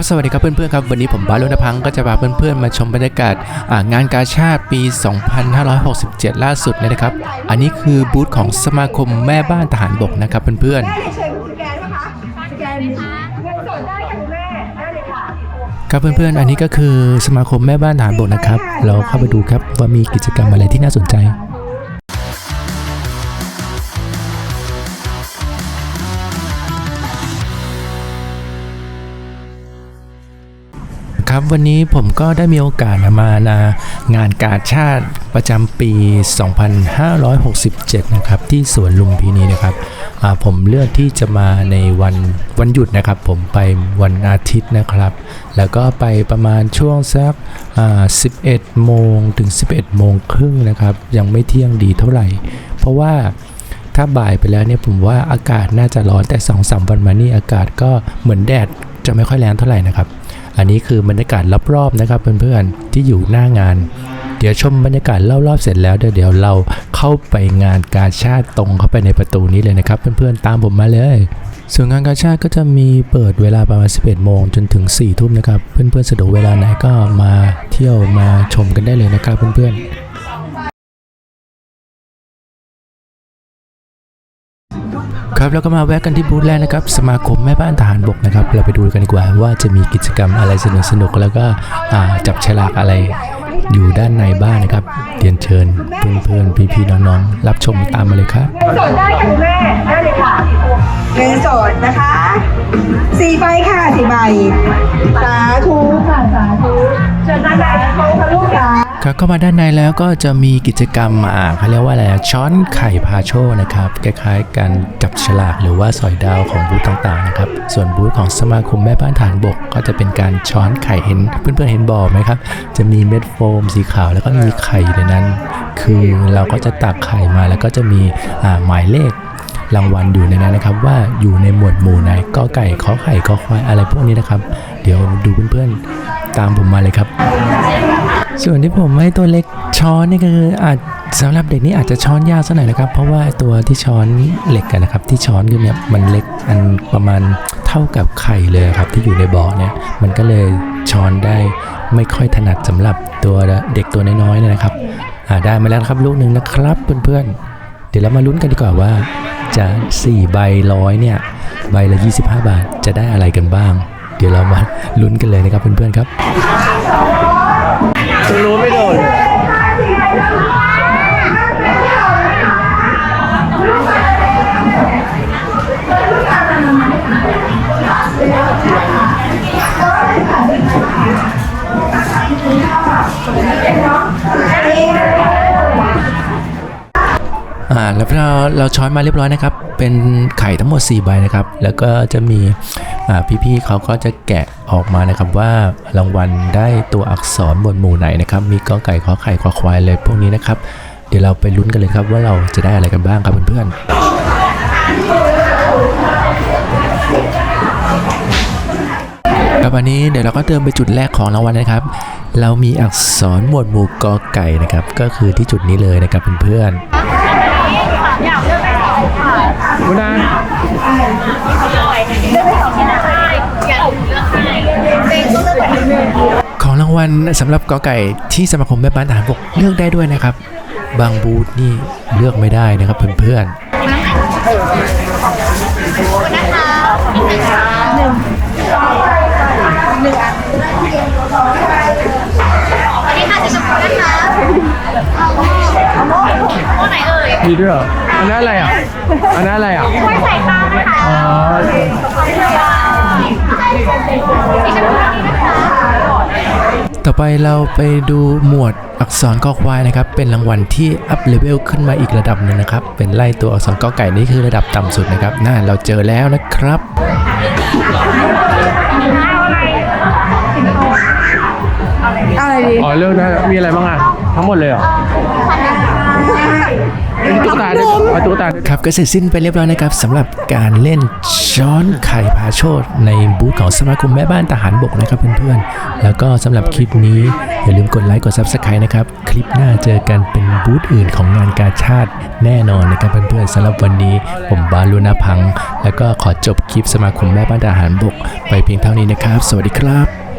ครับสวัสดีครับเพื่อนๆครับวันนี้ผมบาสลุนพังค์ก็จะพาเพื่อนๆมาชมบรรยากาศอ่างานกาชาติปี 2567 ล่าสุดนะครับ อันนี้คือบูธของสมาคมแม่บ้านทหารบกนะครับเพื่อนแม่เรียนเชิญคุณสแกนนะคะสแกนเงินสดได้ค่ะคุณแม่ได้เลยค่ะๆครับเพื่อนๆ อันนี้ก็คือสมาคมแม่บ้านทหารบกนะครับ เราเข้าไปดูครับว่ามีกิจกรรมอะไรที่น่าสนใจ ครับวันนี้ผมก็ได้มีโอกาสมานางานกาชาติประจำปี 2567 นะครับ ที่สวนลุมพินีนะครับผมเลือกที่จะมาในวันวันหยุดนะครับ ผมไปวันอาทิตย์นะครับ แล้วก็ไปประมาณช่วงสัก 11 โมงถึง 11 โมงครึ่งนะครับ ยังไม่เที่ยงดีเท่าไหร่ เพราะว่าถ้าบ่ายไปแล้วเนี่ยผมว่าอากาศน่าจะร้อนแต่ 2-3 วันมานี่อากาศก็เหมือนแดดจะไม่ค่อยแรงเท่าไหร่นะครับ อันนี้คือบรรยากาศรอบๆนะครับเพื่อนๆที่อยู่หน้างาน เดี๋ยวชมบรรยากาศรอบๆเสร็จแล้วเดี๋ยวเดี๋ยวเราเข้าไปงานกาชาติตรงเข้าไปในประตูนี้เลยนะครับ เพื่อนๆตามผมมาเลยส่วนงานกาชาติก็จะมีเปิดเวลาประมาณ 11 โมงจนถึง 4 ทุ่มนะครับ เพื่อนๆสะดวกเวลาไหนก็มาเที่ยวมาชมกันได้เลยนะครับเพื่อนๆ ครับแล้วก็มาแวะกันที่บูธแรกนะครับสมาคมแม่บ้านทหารบกนะครับ เราไปดูกันดีกว่าว่าจะมีกิจกรรมอะไรสนุกสนุกแล้วก็จับฉลากอะไรอยู่ด้านในบ้านนะครับเรียนเชิญเพื่อนๆพี่ๆน้องๆรับชมตามมาเลยครับสดได้ค่ะคุณแม่ได้เลยค่ะเงินสดนะคะสี่ใบค่ะสี่ใบสาธุค่ะสาธุเชิญด้านใน ค่ะลูกค่ะครับเข้ามาด้านในแล้วก็จะมีกิจกรรมอ่าเขาเรียกว่าอะไรช้อนไข่พาโชนะครับคล้ายๆการจับฉลากหรือว่าสอยดาวของบูธต่างๆนะครับส่วนบูธของสมาคมแม่บ้านฐานบก ก็จะเป็นการช้อนไข่เห็นเพื่อนๆเห็นบ่อไหมครับ จะมีเม็ดโฟมสีขาวแล้วก็มีไข่อยู่ในนั้น คือเราก็จะตักไข่มาแล้วก็จะมีอ่าหมายเลขรางวัลอยู่ในนั้นนะครับ ว่าอยู่ในหมวดหมู่ไหนก็ไก่ขอไข่ขอควายอะไรพวกนี้นะครับ เดี๋ยวดูเพื่อนๆตามผมมาเลยครับ ส่วนที่ผมให้ตัวเล็กช้อนนี่ก็คืออาจสำหรับเด็กนี่อาจจะช้อนยากสักหน่อยนะครับ เพราะว่าตัวที่ช้อนเหล็กอะนะครับ ที่ช้อนอยู่เนี่ยมันเล็กอันประมาณเท่ากับไข่เลยครับที่อยู่ในบ่อเนี่ยมันก็เลยช้อนได้ไม่ค่อยถนัดสำหรับตัวเด็กตัวน้อยๆนะครับได้มาแล้วครับลูกหนึ่งนะครับเพื่อนๆเดี๋ยวเรามาลุ้นกันดีกว่าว่าจะ4ใบร้อยเนี่ยใบละ 25 บาทจะได้อะไรกันบ้าง เดี๋ยวเรามาลุ้นกันเลยนะครับเพื่อนๆครับ อ่าแล้วเราเราช้อนมาเรียบร้อยนะครับ เป็นไข่ทั้งหมด 4 ใบนะครับ แล้วก็จะมีอ่าพี่ๆเขาก็จะแกะออกมานะครับว่ารางวัลได้ตัวอักษรบนหมู่ไหนนะครับ มีกอไก่ขอไข่ขอควายเลยพวกนี้นะครับ เดี๋ยวเราไปลุ้นกันเลยครับว่าเราจะได้อะไรกันบ้างครับเพื่อนๆครับวันนี้เดี๋ยวเราก็เดินไปจุดแรกของรางวัลนะครับ เรามีอักษรหมวดหมู่กอไก่นะครับ ก็คือที่จุดนี้เลยนะครับเพื่อนๆ อยากเลือกไปสองค่ะคุณนาเลือกไปสองที่ไหนอยากเลือกให้เป็นก็เลือกแบบนึงของรางวัลสำหรับกอไก่ที่สมาคมแม่บ้านทหารบกเลือกได้ด้วยนะครับ บางบูธนี่เลือกไม่ได้นะครับเพื่อนๆนะคะหนึ่งหนึ่งอันนี้ค่ะสีชมพูนะคะโมไหนเอ่ยมีด้วยเหรอ อันนั้นอะไรอะ อันนั้นอะไรอะกล้วยใส่ปลานะคะอ๋อสีชมพูนี่นะคะๆต่อไปเราไปดูหมวดอักษรกอควายนะครับ เป็นรางวัลที่อัพเลเวลขึ้นมาอีกระดับหนึ่งนะครับ เป็นไล่ตัวอักษรกอไก่นี่คือระดับต่ำสุดนะครับน่าเราเจอแล้วนะครับอะไรดีอ๋อเลือกได้มีอะไรบ้างอะ ทั้งหมดเลยเหรอเป็น ตุ๊กตาด้ปะเอาตุ๊กตาครับก็เสร็จสิ้นไปเรียบร้อยนะครับสำหรับการเล่นช้อนไข่พาโชดในบูธของสมาคมแม่บ้านทหารบกนะครับเพื่อนๆ แล้วก็สำหรับคลิปนี้ อย่าลืมกดไลค์กด Subscribe นะครับ คลิปหน้าเจอกันเป็นบูธอื่นของงานกาชาติแน่นอนนะครับเพื่อนๆสำหรับวันนี้ผมบาลูนาพัง แล้วก็ขอจบคลิปสมาคมแม่บ้านทหารบก ไปเพียงเท่านี้นะครับ สวัสดีครับ